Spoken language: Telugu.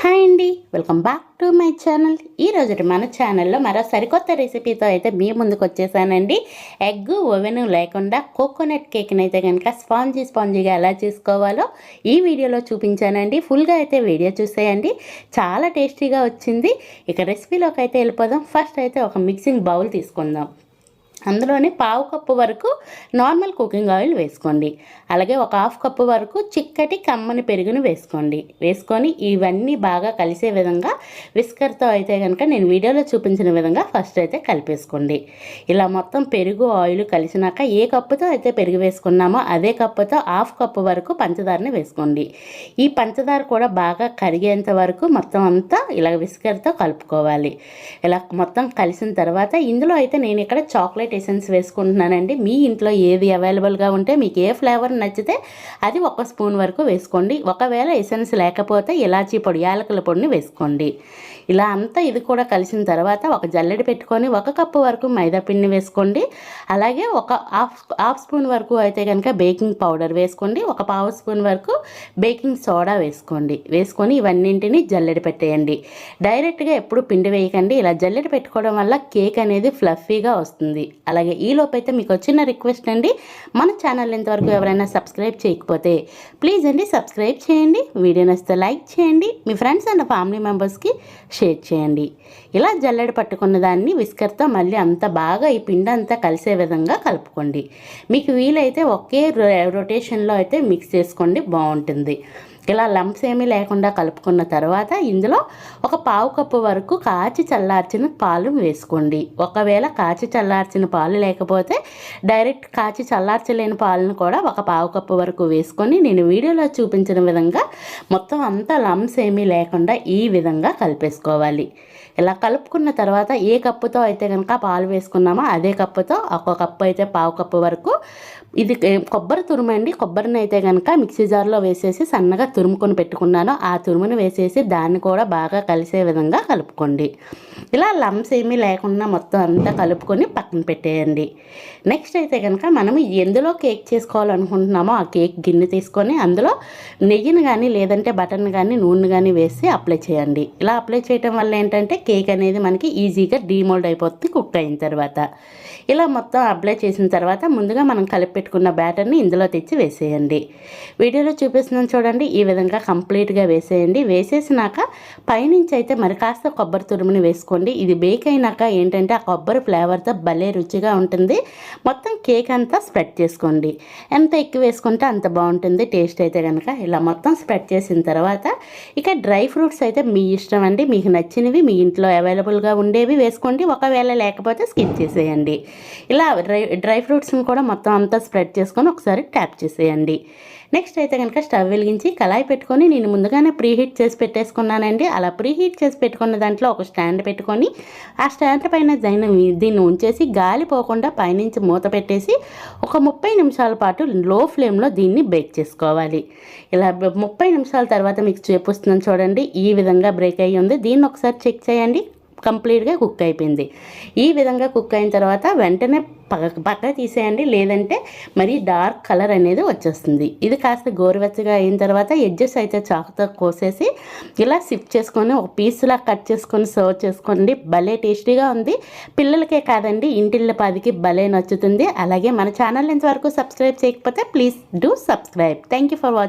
హాయ్ అండి. Welcome back to my channel. ఈరోజు మన ఛానల్లో మరో సరికొత్త రెసిపీతో అయితే మీ ముందుకు వచ్చేసానండి. ఎగ్ ఓవెన్ లేకుండా కోకోనట్ కేక్ని అయితే కనుక స్పాంజీ స్పాంజీగా ఎలా చేసుకోవాలో ఈ వీడియోలో చూపించానండి. ఫుల్గా అయితే వీడియో చూసేయండి. చాలా టేస్టీగా వచ్చింది. ఇక రెసిపీలోకి అయితే వెళ్ళిపోదాం. ఫస్ట్ అయితే ఒక మిక్సింగ్ బౌల్ తీసుకుందాం. అందులోనే పావు కప్పు వరకు నార్మల్ కుకింగ్ ఆయిల్ వేసుకోండి. అలాగే ఒక హాఫ్ కప్పు వరకు చిక్కటి కమ్మని పెరుగును వేసుకోండి. వేసుకొని ఇవన్నీ బాగా కలిసే విధంగా విస్కర్తో అయితే కనుక నేను వీడియోలో చూపించిన విధంగా ఫస్ట్ అయితే కలిపేసుకోండి. ఇలా మొత్తం పెరుగు ఆయిల్ కలిసినాక ఏ కప్పుతో అయితే పెరుగు వేసుకున్నామో అదే కప్పుతో హాఫ్ కప్పు వరకు పంచదారని వేసుకోండి. ఈ పంచదార కూడా బాగా కరిగేంత వరకు మొత్తం అంతా ఇలా విస్కర్తో కలుపుకోవాలి. ఇలా మొత్తం కలిసిన తర్వాత ఇందులో అయితే నేను ఇక్కడ చాక్లెట్ ఎసెన్స్ వేసుకుంటున్నానండి. మీ ఇంట్లో ఏది అవైలబుల్గా ఉంటే మీకు ఏ ఫ్లేవర్ నచ్చితే అది ఒక స్పూన్ వరకు వేసుకోండి. ఒకవేళ ఎసెన్స్ లేకపోతే ఇలాచీ పొడి యాలకుల పొడిని వేసుకోండి. ఇలా అంతా ఇది కూడా కలిసిన తర్వాత ఒక జల్లెడ పెట్టుకొని ఒక కప్పు వరకు మైదా పిండి వేసుకోండి. అలాగే ఒక హాఫ్ హాఫ్ స్పూన్ వరకు అయితే కనుక బేకింగ్ పౌడర్ వేసుకోండి. ఒక పావు స్పూన్ వరకు బేకింగ్ సోడా వేసుకోండి. వేసుకొని ఇవన్నింటినీ జల్లెడ పెట్టేయండి. డైరెక్ట్గా ఎప్పుడు పిండి వేయకండి. ఇలా జల్లెడ పెట్టుకోవడం వల్ల కేక్ అనేది ఫ్లఫీగా వస్తుంది. అలాగే ఈలోపు అయితే మీకు వచ్చిన రిక్వెస్ట్ అండి. మన ఛానల్ ఇంతవరకు ఎవరైనా సబ్స్క్రైబ్ చేయకపోతే ప్లీజ్ అండి సబ్స్క్రైబ్ చేయండి. వీడియో నచ్చితే లైక్ చేయండి. మీ ఫ్రెండ్స్ అండ్ ఫ్యామిలీ మెంబర్స్కి షేర్ చేయండి. ఇలా జల్లెడ పట్టుకున్న దాన్ని విస్కర్తో మళ్ళీ అంత బాగా ఈ పిండి అంతా కలిసే విధంగా కలుపుకోండి. మీకు వీలైతే ఒకే రొటేషన్లో అయితే మిక్స్ చేసుకోండి. బాగుంటుంది. ఇలా లంప్స్ ఏమీ లేకుండా కలుపుకున్న తర్వాత ఇందులో ఒక పావు కప్పు వరకు కాచి చల్లార్చిన పాలు వేసుకోండి. ఒకవేళ కాచి చల్లార్చిన పాలు లేకపోతే డైరెక్ట్ కాచి చల్లార్చలేని పాలను కూడా ఒక పావు కప్పు వరకు వేసుకొని నేను వీడియోలో చూపించిన విధంగా మొత్తం అంతా లంప్స్ ఏమీ లేకుండా ఈ విధంగా కలిపేసుకోవాలి. ఇలా కలుపుకున్న తర్వాత ఏ కప్పుతో అయితే కనుక పాలు వేసుకున్నామో అదే కప్పుతో ఒక కప్పు అయితే పావు కప్పు వరకు ఇది కొబ్బరి తురుము అండి. కొబ్బరిని అయితే కనుక మిక్సీ జార్లో వేసేసి సన్నగా తురుముకొని పెట్టుకున్నాను. ఆ తురుముని వేసేసి దాన్ని కూడా బాగా కలిసే విధంగా కలుపుకోండి. ఇలా లమ్స్ ఏమీ లేకుండా మొత్తం అంతా కలుపుకొని పక్కన పెట్టేయండి. నెక్స్ట్ అయితే కనుక మనం ఎందులో కేక్ చేసుకోవాలనుకుంటున్నామో ఆ కేక్ గిన్నె తీసుకొని అందులో నెయ్యిని కానీ లేదంటే బటన్ కానీ నూనె కానీ వేసి అప్లై చేయండి. ఇలా అప్లై చేయడం వల్ల ఏంటంటే కేక్ అనేది మనకి ఈజీగా డీమోల్డ్ అయిపోతుంది కుక్ అయిన తర్వాత. ఇలా మొత్తం అప్లై చేసిన తర్వాత ముందుగా మనం కలిపి పెట్టుకున్న బ్యాటర్ని ఇందులో తెచ్చి వేసేయండి. వీడియోలో చూపిస్తున్నాను చూడండి ఈ విధంగా కంప్లీట్గా వేసేయండి. వేసేసినాక పైనుంచి అయితే మరి కాస్త కొబ్బరి తురుముని వేసుకోండి. ఇది బేక్ అయినాక ఏంటంటే ఆ కొబ్బరి ఫ్లేవర్తో భలే రుచిగా ఉంటుంది. మొత్తం కేక్ అంతా స్ప్రెడ్ చేసుకోండి. ఎంత ఎక్కువ వేసుకుంటే అంత బాగుంటుంది. టేస్ట్ అయితే కనుక ఇలా మొత్తం స్ప్రెడ్ చేసిన తర్వాత ఇక డ్రై ఫ్రూట్స్ అయితే మీ ఇష్టం అండి. మీకు నచ్చినవి మీ ఇంట్లో అవైలబుల్గా ఉండేవి వేసుకోండి. ఒకవేళ లేకపోతే స్కిప్ చేసేయండి. ఇలా డ్రై డ్రై ఫ్రూట్స్ని కూడా మొత్తం అంతా స్ప్రెడ్ చేసుకొని ఒకసారి ట్యాప్ చేసేయండి. నెక్స్ట్ అయితే కనుక స్టవ్ వెలిగించి కళాయి పెట్టుకొని నేను ముందుగానే ప్రీహీట్ చేసి పెట్టేసుకున్నానండి. అలా ప్రీహీట్ చేసి పెట్టుకున్న దాంట్లో ఒక స్టాండ్ పెట్టుకొని ఆ స్టాండ్ పైన దీన్ని దీన్ని ఉంచేసి గాలి పోకుండా పైనుంచి మూత పెట్టేసి ఒక ముప్పై నిమిషాల పాటు లో ఫ్లేమ్లో దీన్ని బేక్ చేసుకోవాలి. ఇలా ముప్పై నిమిషాల తర్వాత మీకు చూపిస్తున్నాను చూడండి. ఈ విధంగా బ్రేక్ అయ్యి ఉంది. దీన్ని ఒకసారి చెక్ చేయండి. కంప్లీట్గా కుక్ అయిపోయింది. ఈ విధంగా కుక్ అయిన తర్వాత వెంటనే పక్క పక్క తీసేయండి. లేదంటే మరి డార్క్ కలర్ అనేది వచ్చేస్తుంది. ఇది కాస్త గోరువెచ్చగా అయిన తర్వాత ఎడ్జెస్ అయితే చాకుతో కోసేసి ఇలా షిఫ్ట్ చేసుకొని ఒక పీస్లా కట్ చేసుకొని సర్వ్ చేసుకోండి. భలే టేస్టీగా ఉంది. పిల్లలకే కాదండి ఇంటిళ్ళ పాదికి భలే నచ్చుతుంది. అలాగే మన ఛానల్ ఇంతవరకు సబ్స్క్రైబ్ చేయకపోతే please do subscribe. Thank you for watching